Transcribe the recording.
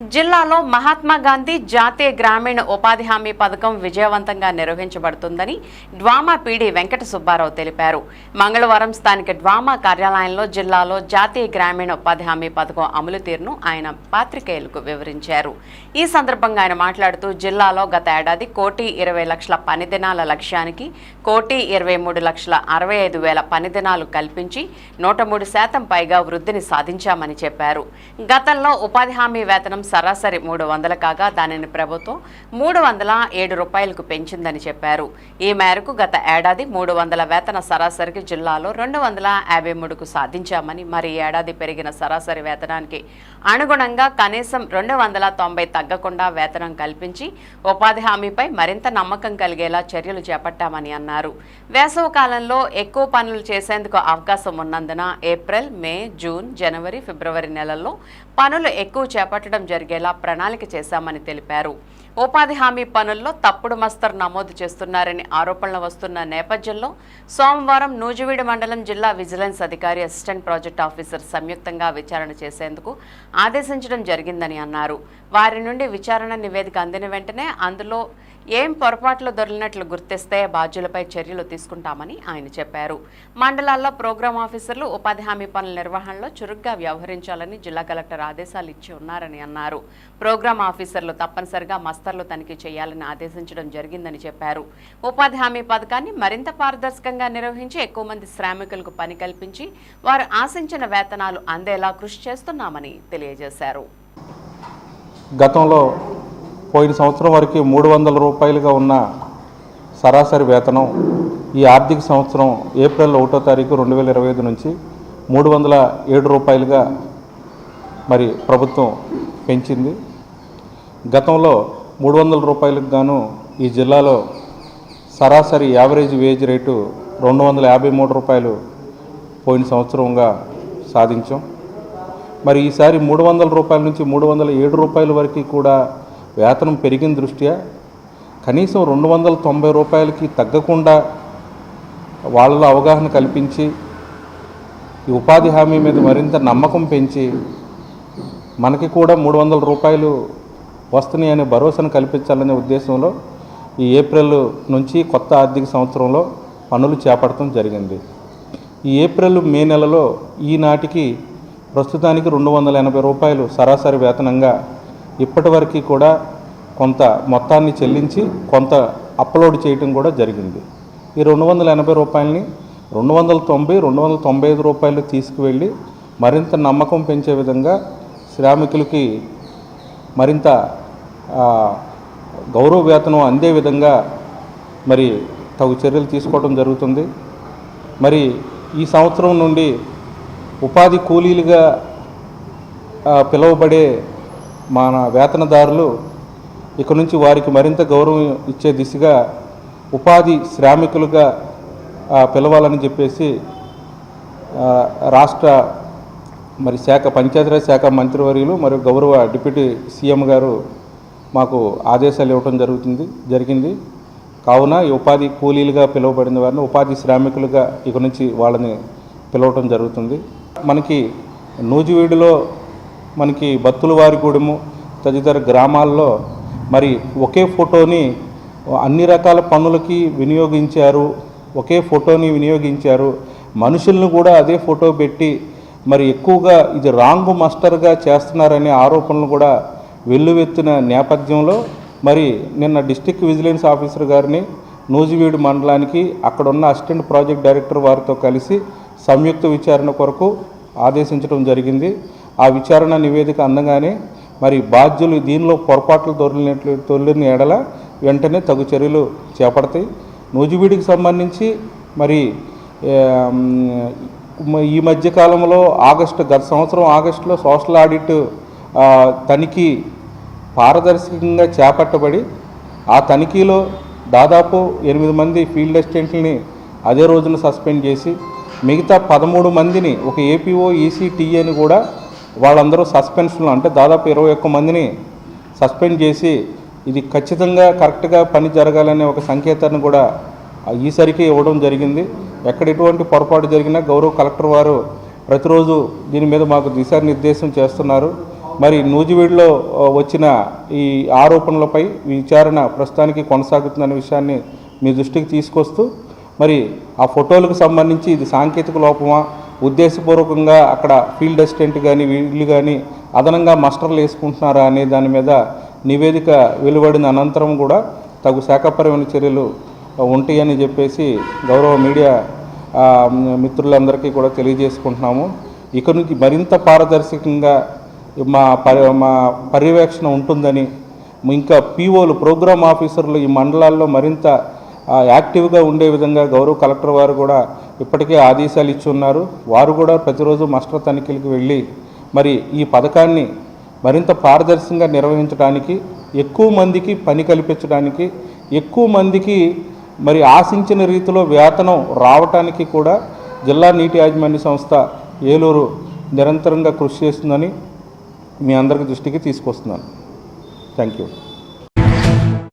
జిల్లాలో మహాత్మా గాంధీ జాతీయ గ్రామీణ ఉపాధి హామీ పథకం విజయవంతంగా నిర్వహించబడుతుందని డ్వామా పీడీ వెంకట సుబ్బారావు తెలిపారు. మంగళవారం స్థానిక డ్వామా కార్యాలయంలో జిల్లాలో జాతీయ గ్రామీణ ఉపాధి హామీ పథకం అమలు తీరును ఆయన పాత్రికేయులకు వివరించారు. ఈ సందర్భంగా ఆయన మాట్లాడుతూ జిల్లాలో గత ఏడాది కోటి ఇరవై లక్షల పని దినాల లక్ష్యానికి కోటి ఇరవై మూడు లక్షల అరవై ఐదు వేల పని దినాలు కల్పించి నూట మూడు శాతం పైగా వృద్ధిని సాధించామని చెప్పారు. గతంలో ఉపాధి హామీ వేతనం సరాసరి మూడు వందలు కాగా దానిని ప్రభుత్వం మూడు వందల ఏడు రూపాయలకు పెంచిందని చెప్పారు. ఈ మేరకు గత ఏడాది మూడు వందల వేతన సరాసరికి జిల్లాలో రెండు వందల యాభై మూడుకు సాధించామని మరి ఏడాది పెరిగిన సరాసరి వేతనానికి అనుగుణంగా కనీసం రెండు వందల తొంభై తగ్గకుండా వేతనం కల్పించి ఉపాధి హామీపై మరింత నమ్మకం కలిగేలా చర్యలు చేపట్టామని అన్నారు. వేసవి కాలంలో ఎక్కువ పనులు చేసేందుకు అవకాశం ఉన్నందున ఏప్రిల్ మే జూన్ జనవరి ఫిబ్రవరి నెలల్లో పనులు ఎక్కువ చేపట్టడం జరిగింది. జరిగేలా ప్రణాళిక చేశామని తెలిపారు. ఉపాధి హామీ పనుల్లో తప్పుడు మస్తరు నమోదు చేస్తున్నారని ఆరోపణలు వస్తున్న నేపథ్యంలో సోమవారం నూజివీడు మండలం జిల్లా విజిలెన్స్ అధికారి అసిస్టెంట్ ప్రాజెక్ట్ ఆఫీసర్ సంయుక్తంగా విచారణ చేసేందుకు ఆదేశించడం జరిగిందని అన్నారు. వారి నుండి విచారణ నివేదిక అందిన వెంటనే అందులో ఏం పొరపాట్లు దొరికినట్లు గుర్తిస్తే బాధ్యులపై చర్యలు తీసుకుంటామని ఆయన చెప్పారు. మండలాల్లో ప్రోగ్రాం ఆఫీసర్లు ఉపాధి హామీ పనుల నిర్వహణలో చురుగ్గా వ్యవహరించాలని జిల్లా కలెక్టర్ ఆదేశాలు ఇచ్చి ఉన్నారని అన్నారు. ప్రోగ్రాం ఆఫీసర్లు తప్పనిసరిగా మస్తర్లు తనిఖీ చేయాలని ఆదేశించడం జరిగిందని చెప్పారు. ఉపాధి హామీ పథకాన్ని మరింత పారదర్శకంగా నిర్వహించి ఎక్కువ మంది శ్రామికులకు పని కల్పించి వారు ఆశించిన వేతనాలు అందేలా కృషి చేస్తున్నామని తెలియజేశారు. గతంలో పోయిన సంవత్సరం వరకు మూడు వందల రూపాయలుగా ఉన్న సరాసరి వేతనం ఈ ఆర్థిక సంవత్సరం ఏప్రిల్ ఒకటో తారీఖు రెండు వేల ఇరవై ఐదు నుంచి మూడు వందల ఏడు రూపాయలుగా మరి ప్రభుత్వం పెంచింది. గతంలో మూడు వందల రూపాయలకు గాను ఈ జిల్లాలో సరాసరి యావరేజ్ వేజ్ రేటు రెండు వందల యాభై మూడు రూపాయలు పోయిన సంవత్సరంగా సాధించాం. మరి ఈసారి మూడు వందల రూపాయల నుంచి మూడు వందల ఏడు రూపాయల వరకు కూడా వేతనం పెరిగిన దృష్ట్యా కనీసం రెండు వందల తొంభై రూపాయలకి తగ్గకుండా వాళ్ళలో అవగాహన కల్పించి ఈ ఉపాధి హామీ మీద మరింత నమ్మకం పెంచి మనకి కూడా మూడు వందల రూపాయలు వస్తున్నాయి అనే భరోసాను కల్పించాలనే ఉద్దేశంలో ఈ ఏప్రిల్ నుంచి కొత్త ఆర్థిక సంవత్సరంలో పనులు చేపట్టడం జరిగింది. ఈ ఏప్రిల్ మే నెలలో ఈనాటికి ప్రస్తుతానికి రెండు వందల ఎనభై రూపాయలు సరాసరి వేతనంగా ఇప్పటివరకు కూడా కొంత మొత్తాన్ని చెల్లించి కొంత అప్లోడ్ చేయటం కూడా జరిగింది. ఈ రెండు వందల ఎనభై రూపాయలని రెండు వందల తొంభై రెండు వందల తొంభై ఐదు రూపాయలు తీసుకువెళ్ళి మరింత నమ్మకం పెంచే విధంగా శ్రామికులకి మరింత గౌరవ వేతనం అందే విధంగా మరి తగు చర్యలు తీసుకోవడం జరుగుతుంది. మరి ఈ సంవత్సరం నుండి ఉపాధి కూలీలుగా పిలువబడే మన వేతనదారులు ఇక నుంచి వారికి మరింత గౌరవం ఇచ్చే దిశగా ఉపాధి శ్రామికులుగా పిలవాలని చెప్పేసి రాష్ట్ర మరి శాఖ పంచాయతీరాజ్ శాఖ మంత్రివర్యులు మరియు గౌరవ డిప్యూటీ సీఎం గారు మాకు ఆదేశాలు ఇవ్వడం జరుగుతుంది జరిగింది. కావున ఈ ఉపాధి కూలీలుగా పిలువబడిన వారిని ఉపాధి శ్రామికులుగా ఇక నుంచి వాళ్ళని పిలవటం జరుగుతుంది. మనకి నూజివీడులో మనకి బత్తులవారిగూడెము తదితర గ్రామాల్లో మరి ఒకే ఫోటోని అన్ని రకాల పనులకి వినియోగించారు ఒకే ఫోటోని వినియోగించారు. మనుషులను కూడా అదే ఫోటో పెట్టి మరి ఎక్కువగా ఇది రాంగ్ మాస్టర్గా చేస్తున్నారనే ఆరోపణలు కూడా వెల్లువెత్తిన నేపథ్యంలో మరి నిన్న డిస్టిక్ విజిలెన్స్ ఆఫీసర్ గారిని నూజివీడు మండలానికి అక్కడ ఉన్న అసిస్టెంట్ ప్రాజెక్ట్ డైరెక్టర్ వారితో కలిసి సంయుక్త విచారణ కొరకు ఆదేశించడం జరిగింది. ఆ విచారణ నివేదిక అందగానే మరి బాధ్యులు దీనిలో పొరపాట్లు తొలినట్లు తొలిని ఎడల వెంటనే తగు చర్యలు చేపడతాయి. నూజివీడికి సంబంధించి మరి ఈ మధ్య కాలంలో ఆగస్టు గత సంవత్సరం ఆగస్టులో సోషల్ ఆడిట్ తనిఖీ పారదర్శకంగా చేపట్టబడి ఆ తనిఖీలో దాదాపు ఎనిమిది మంది ఫీల్డ్ అసిస్టెంట్లని అదే రోజున సస్పెండ్ చేసి మిగతా పదమూడు మందిని ఒక ఏపీఓ ఈసీటీఏని కూడా వాళ్ళందరూ సస్పెన్షన్లో అంటే దాదాపు ఇరవై ఒక్క మందిని సస్పెండ్ చేసి ఇది ఖచ్చితంగా కరెక్ట్గా పని జరగాలనే ఒక సంకేతాన్ని కూడా ఈసరికి ఇవ్వడం జరిగింది. ఎక్కడ ఎటువంటి పొరపాటు జరిగినా గౌరవ కలెక్టర్ వారు ప్రతిరోజు దీని మీద మాకు దిశానిర్దేశం చేస్తున్నారు. మరి నూజివీడులో వచ్చిన ఈ ఆరోపణలపై విచారణ ప్రస్తుతానికి కొనసాగుతుందనే విషయాన్ని మీ దృష్టికి తీసుకొస్తూ మరి ఆ ఫోటోలకు సంబంధించి ఇది సాంకేతిక లోపమా ఉద్దేశపూర్వకంగా అక్కడ ఫీల్డ్ అసిస్టెంట్ కానీ వీళ్ళు కానీ అదనంగా మస్టర్లు వేసుకుంటున్నారా అనే దాని మీద నివేదిక వెలువడిన అనంతరం కూడా తగు శాఖపరమైన చర్యలు ఉంటాయని చెప్పేసి గౌరవ మీడియా మిత్రులందరికీ కూడా తెలియజేసుకుంటున్నాము. ఇక నుంచి మరింత పారదర్శకంగా మా పరి మా పర్యవేక్షణ ఉంటుందని ఇంకా పీఓలు ప్రోగ్రామ్ ఆఫీసర్లు ఈ మండలాల్లో మరింత యాక్టివ్గా ఉండే విధంగా గౌరవ కలెక్టర్ వారు కూడా ఇప్పటికే ఆదేశాలు ఇచ్చి ఉన్నారు. వారు కూడా ప్రతిరోజు మస్టర్ తనిఖీలకు వెళ్ళి మరి ఈ పథకాన్ని మరింత పారదర్శకంగా నిర్వహించడానికి ఎక్కువ మందికి పని కల్పించడానికి ఎక్కువ మందికి మరి ఆశించిన రీతిలో వేతనం రావటానికి కూడా జిల్లా నీటి యాజమాన్య సంస్థ ఏలూరు నిరంతరంగా కృషి చేస్తుందని మీ అందరికి దృష్టికి తీసుకొస్తున్నాను. Thank you.